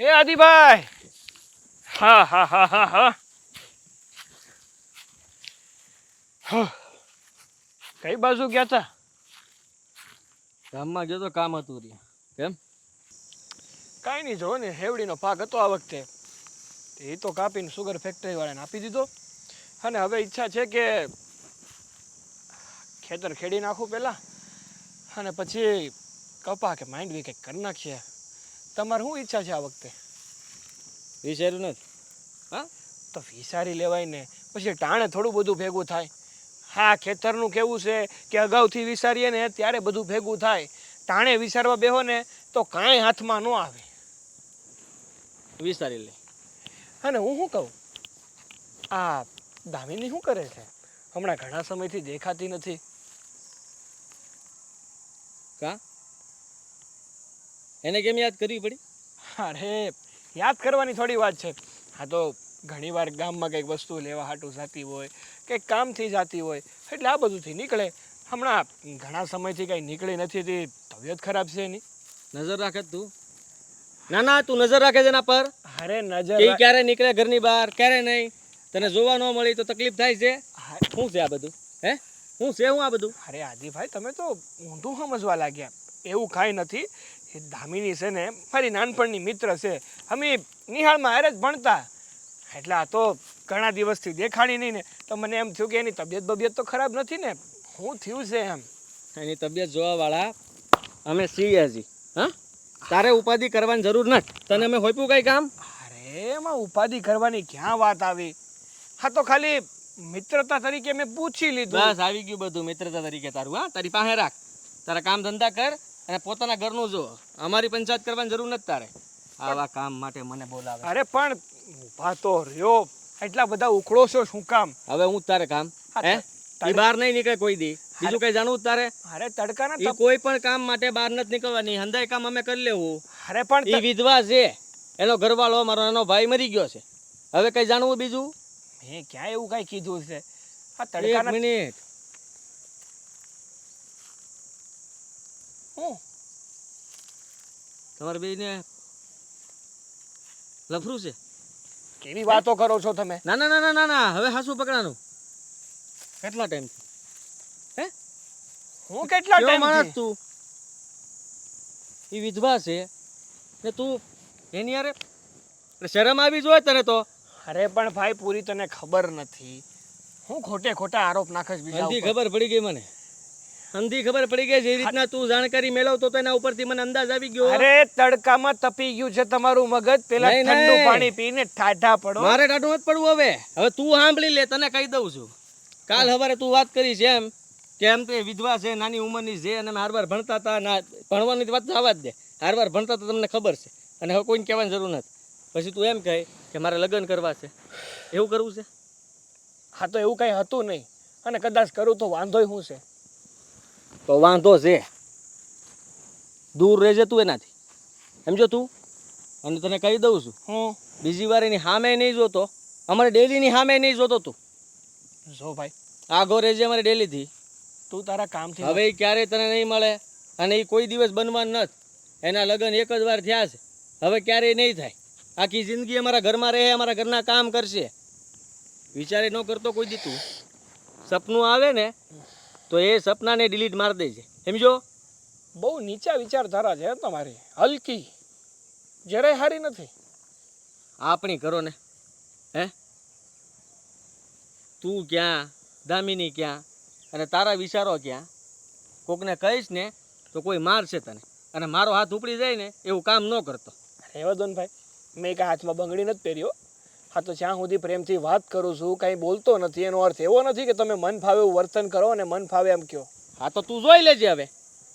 હે આદિભાઈ. હા હા હા હા હા. હા. કઈ બાજુ ગયા તા? ગામમાં ગયો તો કામ હતું રે. કેમ? કાંઈ નહીં જો ને હેવડીનો પાક હતો આ વખતે. એ તો કાપીને સુગર ફેક્ટરી વાળાને આપી દીધો. અને હવે ઈચ્છા છે કે ખેતર ખેડી નાખું પહેલાં. અને પછી કપા કે માંડવી કંઈક કરી નાખીએ. તમારે શું ઈચ્છા છે આ વખતે? વિચાર્યું નથી. હા? તો વિસારી લેવાય ને. પછી ટાણે થોડું બધું ભેગું થાય. હા ખેતરનું કેવું છે કે અગાઉથી વિસારીએ ને ત્યારે બધું ભેગું થાય. ટાણે વિસારવા બેહો ને તો કાંઈ હાથમાં ન આવે. વિચારી લે. અને હું શું કહું? આ દામિની શું કરે છે? હમણાં ઘણા સમયથી દેખાતી નથી. કા? એને કેમ યાદ કરવી પડી? અરે યાદ કરવાની થોડી વાત છે. હા તો ઘણીવાર ગામમાં કંઈક વસ્તુ લેવા હાટું જાતી હોય કંઈક કામથી જાતી હોય એટલે આ બધુંથી નીકળે. હમણાં ઘણા સમયથી કંઈ નીકળી નથી તે તબિયત ખરાબ છે એની. નજર રાખે તું. ના ના તું નજર રાખે એના પર. અરે નજર એ ક્યારે નીકળે ઘરની બહાર ક્યારે નહીં તને જોવા ન મળી તો તકલીફ થાય છે. શું છે આ બધું? હે? શું છે હું આ બધું? અરે આદિભાઈ તમે તો ઊંધું સમજવા લાગ્યા. એવું કાંઈ નથી. એ દામિની છે ને મારી નાનપણની મિત્ર છે. અમે નિહાળમાં હારે જ ભણતા. એટલે આ તો ઘણા દિવસથી દેખાણી નહીં ને. તો મને એમ થયું કે એની તબિયત બબિયત તો ખરાબ નથી ને. હું થયું છે એમ. એની તબિયત જોવાવાળા અમે છીએ હજી. હા? તારે ઉપાધિ કરવાની જરૂર નથી. તને અમે હોઈપું કઈ કામ? અરે એમાં ઉપાધિ કરવાની ક્યાં વાત આવી? હા તો ખાલી મિત્રતા તરીકે મેં પૂછી લીધું. બસ આવી ગયું બધું મિત્રતા તરીકે તારું હા? તારી પાસે રાખ. તારા કામ ધંધા કર. અને પોતાના ઘરનું જો અમારી પંચાયત કરવાની જરૂર નથી તારે. આવા કામ માટે મને બોલાવે. અરે પણ ઊભા તો રહ્યો. એટલા બધા ઉકળો છો શું કામ? હવે હું તારે કામ? હે ઈ બહાર નહીં નીકળે કોઈ દી. બીજું કઈ જાણવું તારે? અરે તડકાના ઈ કોઈ પણ કામ માટે બહાર નથી નીકળવાની. હંદાય કામ અમે કરી લેવું. અરે પણ ઈ વિધવા છે. એનો ઘરવાળો મારો એનો ભાઈ મરી ગયો છે. હવે કઈ જાણવું બીજું? મેં ક્યાં એવું કઈ કીધું છે? આ તડકાના મિનિટ. હું. તમારે બેને લફરું છે? કેવી વાતો કરો છો તમે? ના ના ના ના ના હવે હાસુ પકડાનું. કેટલા ટાઈમ હે? હું કેટલા ટાઈમ માણસ તું? એ વિધવા છે. ને તું એની યારે અરે શરમ આવી જોઈએ તને તો. અરે પણ ભાઈ પૂરી તને ખબર નથી. હું ખોટે ખોટા આરોપ નાખે બીજા ખબર પડી ગઈ મને. અંધી ખબર પડી ગઈ જે રીતના તું જાણકારી મેળવતો તો એના ઉપરથી મને અંદાજ આવી ગયો. અરે તડકામાં તપી ગયું છે તમારું મગજ. પેલા ઠંડુ પાણી પીને ઠાઠા પડો. મારે ટાટું નથી પડવું હવે. હવે તું સાંભળી લે તને કહી દઉં છું. કાલ હવારે તું વાત કરી છે એમ કે એમ તો એ વિધવા છે નાની ઉંમરની છે અને હારવાર ભણતા હતા. ના ભણવાની વાત તો આવવા જ દે. હારવાર ભણતા હતા તમને ખબર છે. અને હવે કોઈને કહેવાની જરૂર નથી. પછી તું એમ કહે કે મારે લગ્ન કરવા છે. એવું કરવું છે? હા તો એવું કઈ હતું નહીં. અને કદાચ કરું તો વાંધોય શું છે? તો વાંધો છે. દૂર રહેજે તું એનાથી. સમજો તું? અને તને કહી દઉં છું. હું? બીજી વાર એની સામે નહીં જોતો. અમારે ડેલીની સામે નહીં જોતો તું. જો ભાઈ. આગો રહેજે અમારે ડેલીથી. તું તારા કામથી હવે ક્યારેય તને નહીં મળે? અને એ કોઈ દિવસ બનવાનું નથી. એના લગ્ન એક જ વાર થયા છે. હવે ક્યારેય નહીં થાય? આખી જિંદગી અમારા ઘરમાં રહે અમારા ઘરના કામ કરશે. વિચારે ન કરતો કોઈ દીતું સપનું આવે ને તો એ સપનાને ડિલીટ મારી દેજે. સમજો? બહુ નીચા વિચારધારા છે તમારી. હલકી. જરાય હારી નથી. આપણી કરો ને. હે? તું ક્યાં? દામિની ક્યાં? અને તારા વિચારો ક્યાં? કોકને કહીશ ને તો કોઈ મારશે તને. અને મારો હાથ ઉપડી જાય ને એવું કામ ન કરતો. રહેવા દો ભાઈ મેં કાંઈ હાથમાં બંગડી નથી પહેર્યો. હા તો જ્યાં સુધી પ્રેમથી વાત કરું છું કાંઈ બોલતો નથી એનો અર્થ એવો નથી કે તમે મન ફાવે એવું વર્તન કરો અને મન ફાવે એમ કહો હા તો તું જોઈ લેજે હવે.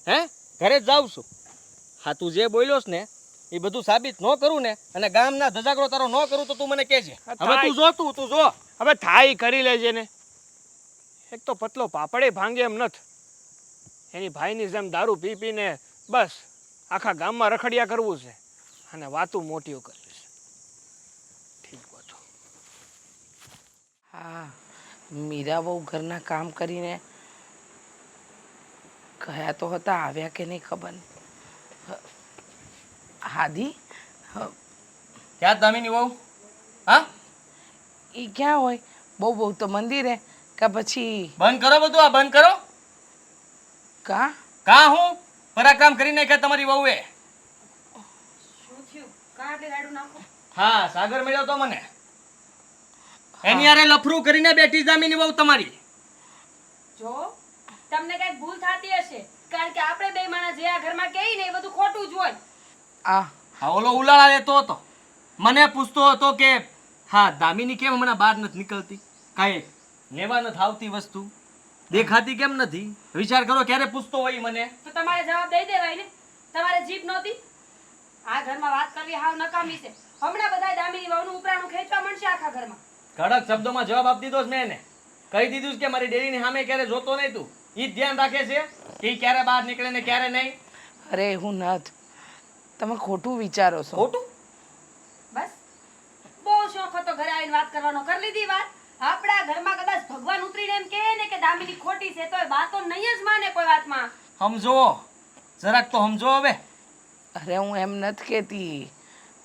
હે? ઘરે જ જાઉં છું. હા તું જે બોલ્યો ને એ બધું સાબિત ન કરું ને અને ગામના ધજાગરો તારો ન કરું તો તું મને કહેજે. હવે તું જો તું તું જો. હવે થાય કરી લેજે ને. એક તો પતલો પાપડે ભાંગે એમ નથ. એની ભાઈની જેમ દારૂ પી પીને બસ આખા ગામમાં રખડિયા કરવું છે. અને વાતું મોટીઓ કરવી છે ઠીક બધું હા મીરા બહુ ઘરના કામ કરીને ગયા તો હતા આવ્યા કે નહીં ખબર નહીં હાદી? ક્યાં દામિની બહુ હા? એ ક્યાં હોય? બહુ બહુ તો મંદિરે કે પછી બંધ કરો બધું આ બંધ કરો. કા? કા હું? પરાક્રમ કરી નાખ્યા તમારી વહુએ. હા સાગર મળ્યો તો મને. એની આરે લફરું કરીને બેઠી જામીની વહુ તમારી. જો તમને કઈ ભૂલ થતી હશે કારણ કે આપણે બે માણસ જે આ ઘરમાં કહી ને એ બધું ખોટું જ હોય. આ. હા ઓલો ઉલાળા લેતો હતો. મને પૂછતો હતો કે હા દામિની કેમ હમણાં બહાર નથી નીકળતી? કાંઈ લેવા નથી આવતી વસ્તુ? દેખાતી કેમ નથી? વિચાર કરો ક્યારે પૂછતો હોય મને. તો તમારે જવાબ દઈ દેવાય ને. તમારે જીભ નહોતી. આ ઘરમાં વાત કરવી હાવ નકામી છે. હમણાં બધા દામિની વહુનું ઉપરાણું ખેંચવા મળશે આખા ઘરમાં. કડક શબ્દોમાં જવાબ આપી દીધો છે મેં એને. કહી દીધું છે કે મારી ડેરીની સામે ક્યારે જોતો નહીં તું. એ ધ્યાન રાખે છે કે ક્યારે બહાર નીકળે ને ક્યારે નહીં. અરે હું નથ. તમે ખોટું વિચારો છો. ખોટું? બસ. બહુ શોખ હતો ઘરે આવીને વાત કરવાનો. કરી લીધી વાત. આપણા ઘરમાં કદાચ ભગવાન ઉતરીને એમ કહે ને કે દામિની ખોટી છે તો વાતો નહીં જ માને કોઈ વાતમાં. સમજો. જરાક તો સમજો હવે. અરે હું એમ નથી કહેતી.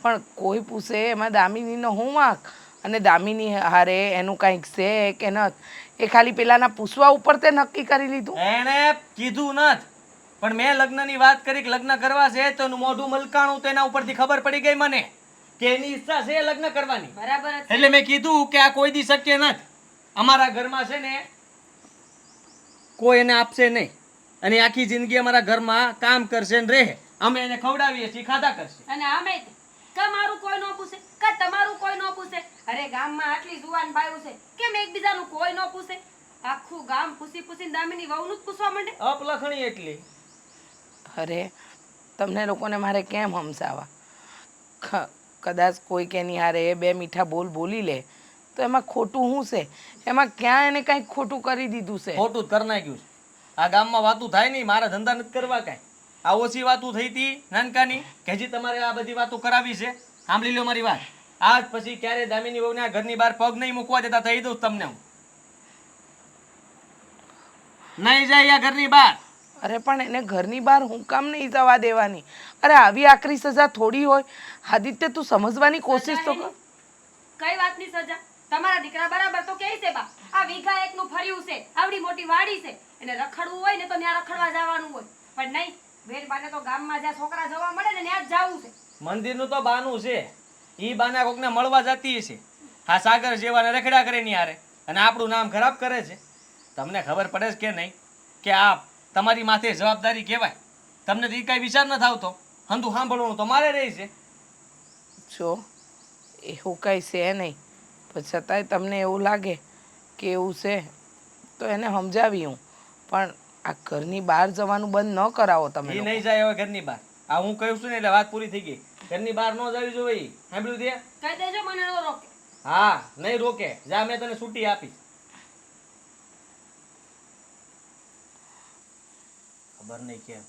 પણ કોઈ પૂછે એમાં દામિનીનો હું વાંક? અને દામિની હારે એનું કંઈક છે કે નથ? એ ખાલી પેલાના પૂછવા ઉપર તે નક્કી કરી લીધું. એણે કીધું નથ. પણ મેં લગ્નની વાત કરી કે લગ્ન કરવા છે તો એનું મોઢું મલકાણું તો એના ઉપરથી ખબર પડી ગઈ મને કે એની ઈચ્છા છે લગ્ન કરવાની. બરાબર એટલે મેં કીધું કે આ કોઈ દી શક્ય નથી. અમારા ઘરમાં છે ને કોઈ એને આપશે નહીં. અને આખી જિંદગી અમારા ઘરમાં કામ કરશે ને રહે. અમે એને ખવડાવીએ છીએ ખાધા કરશે. અને આમે કા મારું કોઈ ન પૂછે? કા તમારું કોઈ ન પૂછે? અરે ગામમાં આટલી જુવાન બાયું છે. કેમ એકબીજાનું કોઈ ન પૂછે? આખું ગામ પૂછી પૂછીને દામિની વહુનું જ પૂછવા માંડે? અપલખણી એટલી. અરે તમને લોકોને મારે કેમ હમસાવા? ખ- કદાચ કોઈ કેની હારે એ બે મીઠા બોલ બોલી લે તો એમાં ખોટું શું છે? એમાં ક્યાં એને કાંઈક ખોટું કરી દીધું છે? ખોટું જ કરી નાખ્યું છે. આ ગામમાં વાતું થાય નહીં મારા ધંધા નથી કરવા કાંઈ. આ ઓછી વાતું થઈ હતી નાનકાની? કે હજી તમારે આ બધી વાતો કરાવી છે? સાંભળી લો મારી વાત. આજ પછી ક્યારે દામિની વહુને ઘરની બહાર પગ નહીં મૂકવા દેતા થઈ દઉં તમને હું. નહીં જાય આ ઘરની બહાર. અરે પણ એને ઘરની બહાર હું કામ નહીં જવા દેવાની. અરે આવી આકરી સજા થોડી હોય. આદિત્ય તું સમજવાની કોશિશ તો કર. કઈ વાતની સજા? તમારા દીકરા બરાબર તો કે છે બા. આ વીઘા એકનું ફર્યું છે આવડી મોટી વાડી છે. એને રખડવું હોય ને તો ત્યાં રખડવા જવાનું હોય. પણ નહીં બેન બાને તો ગામમાં જ્યાં છોકરા જવા મળે ને ત્યાં જ જવું છે. મંદિરનું તો બાનું છે. ઈ બાના કોકને મળવા જતી છે આ સાગર જેવાને રખડા કરે ની હારે. અને આપણું નામ ખરાબ કરે છે. તમને ખબર પડે છે કે નહીં? કે આ તમારી માથે જવાબદારી કહેવાય. તમને તો એ કાંઈ વિચાર ન આવતો. હંધું સાંભળવાનું તો મારે રહી છે. જો એવું કાંઈ છે નહીં. પણ છતાંય તમને એવું લાગે કે એવું છે તો એને સમજાવી હું. પણ આ ઘરની બહાર જવાનું બંધ ન કરાવો તમે એ નહીં જાય હવે ઘરની બહાર. આ હું કહું છું ને એટલે વાત પૂરી થઈ ગઈ. ઘરની બહાર ન જવી જોઈએ સાંભળ્યું તે? કહી દેજો મને ન રોકે. હા નહીં રોકે. જા મેં તને છૂટી આપી ખબર નહીં કેમ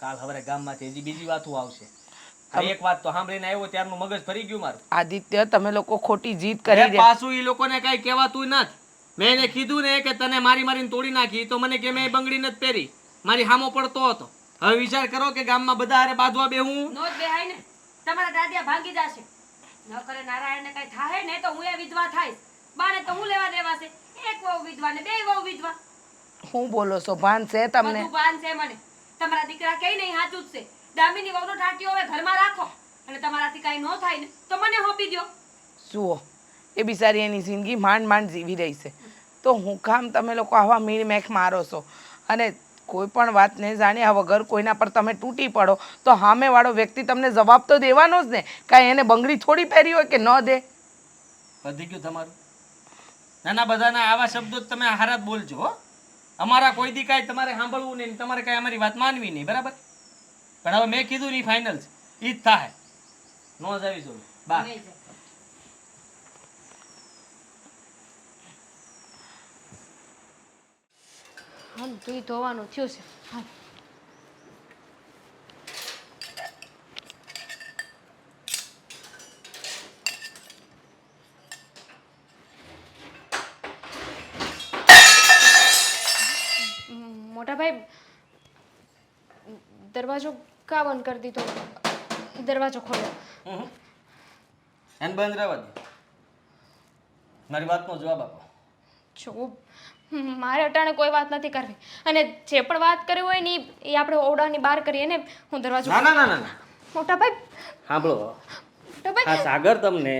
કાલ હવારે ગામમાંથી હજી બીજી વાતો આવશે. એક વાત તો સાંભળીને આવ્યો ત્યારનું મગજ ફરી ગયું મારું. આદિત્ય તમે લોકો ખોટી જીત કરી પાછું એ લોકોને કઈ કહેવાતું નથી. મેં એને કીધું ને કે તને મારી મારીને તોડી નાખી તો મને કે મેં બંગડી નથી પહેરી. મારી હામો પડતો હતો. હવે વિચાર કરો કે ગામમાં બધા હારે બાંધવા બેહું. નો જ બેહાય ને. તમારા દાદિયા ભાંગી જશે. ન કરે નારાયણને કઈ થાય ને તો હું એ વિધવા થાય બાને તો હું લેવા દેવા છે? એક વહુ વિધવા ને બે વહુ વિધવા. હું બોલો છો ભાન છે તમને? બધું ભાન છે મને. તમારા દીકરા કઈ નહીં સાચું જ છે. દામિની વહુનો ટાટિયો હવે ઘરમાં રાખો. અને તમારાથી કઈ ન થાય ને તો મને હોપી દ્યો. જુઓ એ બિચારી એની જિંદગી માંડ માંડ જીવી રહી છે. તો હું કામ તમે લોકો આવા મીણમેખ મારો છો? અને કોઈ પણ વાતને જાણ્યા વગર કોઈના પર તમે તૂટી પડો તો સામેવાળો વ્યક્તિ તમને જવાબ તો દેવાનો જ ને કાંઈ એને બંગડી થોડી પહેરી હોય કે ન દે? વધી ગયું તમારું? નાના બધાના આવા શબ્દો જ તમે હારા બોલજો હો. અમારા કોઈ દી કાંઈ તમારે સાંભળવું નહીં તમારે કાંઈ અમારી વાત માનવી નહીં બરાબર? પણ હવે મેં કીધું નહીં ફાઇનલ છે. ઈ જ થાય. નો જ આવી જોઈએ બા નહીં જાય. હા તું ધોવાનું થયું છે. હા મોટા ભાઈ દરવાજો કા બંધ કરી દીધો? દરવાજો ખોલો હમ. એને બંધ રહેવા દે. મારી વાતનો જવાબ આપો. જો મારે અટાણે કોઈ વાત નથી કરવી. અને જે પણ વાત કરવી હોય ને એ આપણે ઓરડાની બહાર કરીએ ને હું દરવાજો ના ના ના ના મોટા ભાઈ સાંભળો. મોટા ભાઈ સાગર તમને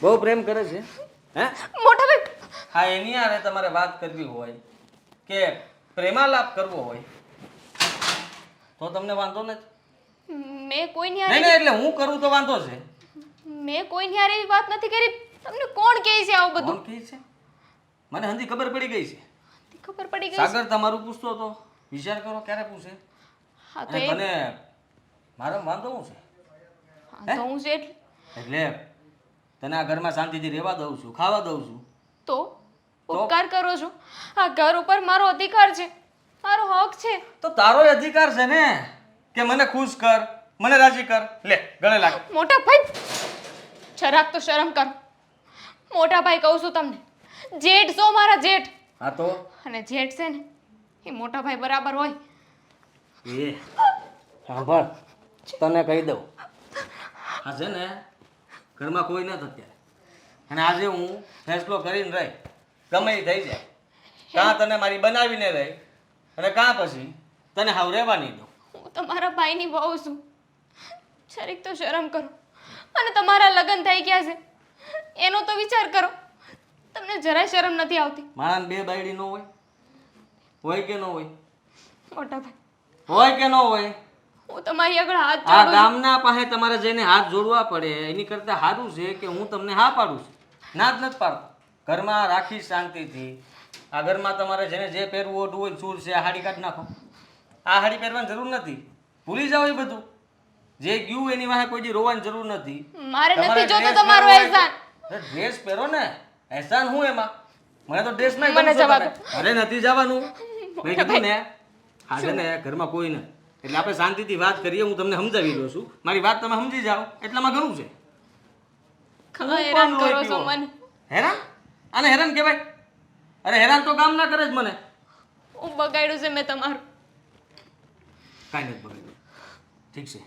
બહુ પ્રેમ કરે છે હે? મોટા ભાઈ હા એની હારે તમારે વાત કરવી હોય કે પ્રેમાલાપ કરવો હોય તો તમને વાંધો નથી? મેં કોઈની હારે નહીં એટલે હું કરું તો વાંધો છે. મેં કોઈની હારે એવી વાત નથી કરી. તમને કોણ કહે છે આવું બધું? કોણ કહે છે? મને હંધી ખબર પડી ગઈ છે. ખબર પડી ગઈ સાગર તમારું પૂછતો હતો. વિચાર કરો ક્યારે પૂછે? હા તો મને મારો વાંધો શું છે? હા, તો હું છે એટલે એટલે તને આ ઘરમાં શાંતિથી રહેવા દઉં છું ખાવા દઉં છું. તો ઉપકાર કરો છો? આ ઘર ઉપર મારો અધિકાર છે. મારો હક છે. તો તારો અધિકાર છે ને? કે મને ખુશ કર મને રાજી કર. લે ગળે લાગ. મોટા ભાઈ જરાક તો શરમ કર. મોટા ભાઈ કહું છું તમને જેઠ સો મારા જેઠ. હા તો? અને જેઠ છે ને એ મોટા ભાઈ બરાબર હોય. એ સાંભળ તને કહી દઉં. આ છે ને ઘરમાં કોઈ નથી અત્યારે. અને આજે હું ફેસલો કરીને રહી ગમે એ થઈ જાય. કાં તને મારી બનાવીને રહી અને કાં પછી તને હાવ રહેવા નહીં દઉં. હું તમારા ભાઈની વહુ છું. છરીક તો શરમ કરો. અને તમારા લગ્ન થઈ ગયા છે. એનો તો વિચાર કરો. તમને જરાય શરમ નથી આવતી. માણસ બે બાયડી નો હોય? હોય કે ન હોય? મોટા ભાઈ. હોય કે ન હોય? હું તમારી આગળ હાથ આ. ગામના પાસે તમારે જઈને હાથ જોડવા પડે એની કરતા સારું છે કે હું તમને હા પાડું છું? ના જ નથી પાડતો. ઘરમાં રાખી શાંતિથી. આ ઘરમાં તમારે જેને જે પહેરવું ઓઢવું હોય ચૂર છે આ હાડી કાઢી નાખો. આ હાડી પહેરવાની જરૂર નથી. ભૂલી જાઓ એ બધું. જે ગયું એની વાહે કોઈ દી રોવાની જરૂર નથી. મારે નથી જોતો તમારો એહસાન. ડ્રેસ પહેરો ને. એહસાન હું એમાં? મને તો ડ્રેસમાં મને જવા દો. અરે નથી જવાનું. મેં કીધું ને હાજર ને ઘરમાં કોઈ ન એટલે આપણે શાંતિથી વાત કરીએ હું તમને સમજાવી દઉં છું. મારી વાત તમે સમજી જાઓ. એટલામાં ઘણું છે. ઘણા હેરાન પણ કરો લોહી છો પીવો. મને? હેરાન? આને હેરાન કહેવાય? અરે હેરાન તો કામ ના કરે જ મને. હું બગાડ્યું છે મેં તમારું. કાંઈ નથી બગડ્યું. ઠીક છે.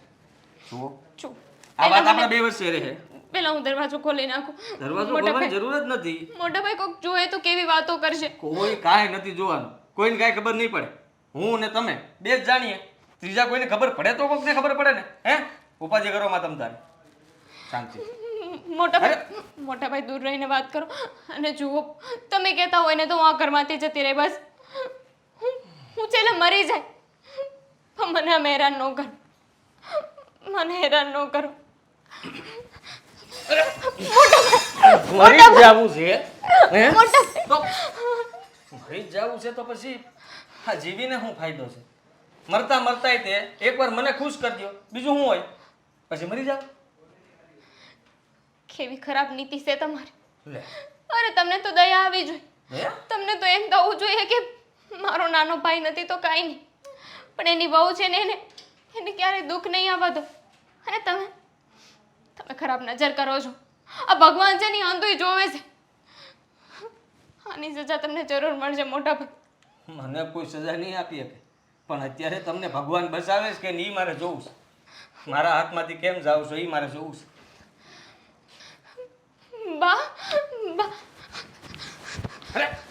જુઓ. છું આ વાત આપણા બે વર્ષે રહે પેલા હું દરવાજો ખોલી નાખું દરવાજો મોટા ખોલવાની જરૂર જ નથી. મોટા ભાઈ કોક જોએ તો કેવી વાતો કરશે. કોઈ કાંઈ નથી જોવાનું. કોઈને કાંઈ ખબર નહીં પડે. હું ને તમે બે જ જાણીએ. ત્રીજા કોઈને ખબર પડે તો કોકને ખબર પડે ને. હે? ઉપાધિ કરો માં તમ તારે. શાંતિ. મોટા ભાઈ મોટા ભાઈ દૂર રહીને વાત કરો. અને જુઓ તમે કહેતા હોય ને તો હું આ ઘરમાંથી જતી રહી બસ. હું હું છેલ્લે મરી જાય. પણ મને આમ હેરાન ન કરો મને હેરાન ન કરો. મરી જ જાવું છે હે? તો મરી જવું છે તો પછી આ જીવીને શું ફાયદો છે? મરતા મરતાય તે એકવાર મને ખુશ કરી દો બીજું શું હોય? પછી મરી જાવ. કેવી ખરાબ નીતિ છે તમારી. અરે તમને તો દયા આવી જોઈએ તમને તો એમ થવું જોઈએ કે મારો નાનો ભાઈ નથી તો કાંઈ નહીં. પણ એની વહુ છે ને એને એને ક્યારેય દુઃખ નહીં આવવા દો. અને તમે? તમે ખરાબ નજર કરો છો. આ ભગવાન છે ને એ જોવે છે. આની સજા તમને જરૂર મળશે મોટા ભાઈ. મને કોઈ સજા નહીં આપી શકે. પણ અત્યારે તમને ભગવાન બચાવે છે કે નહીં મારે જોવું છે. મારા હાથમાંથી કેમ જાવ છો એ મારે જોવું છે. બા બા. અરે!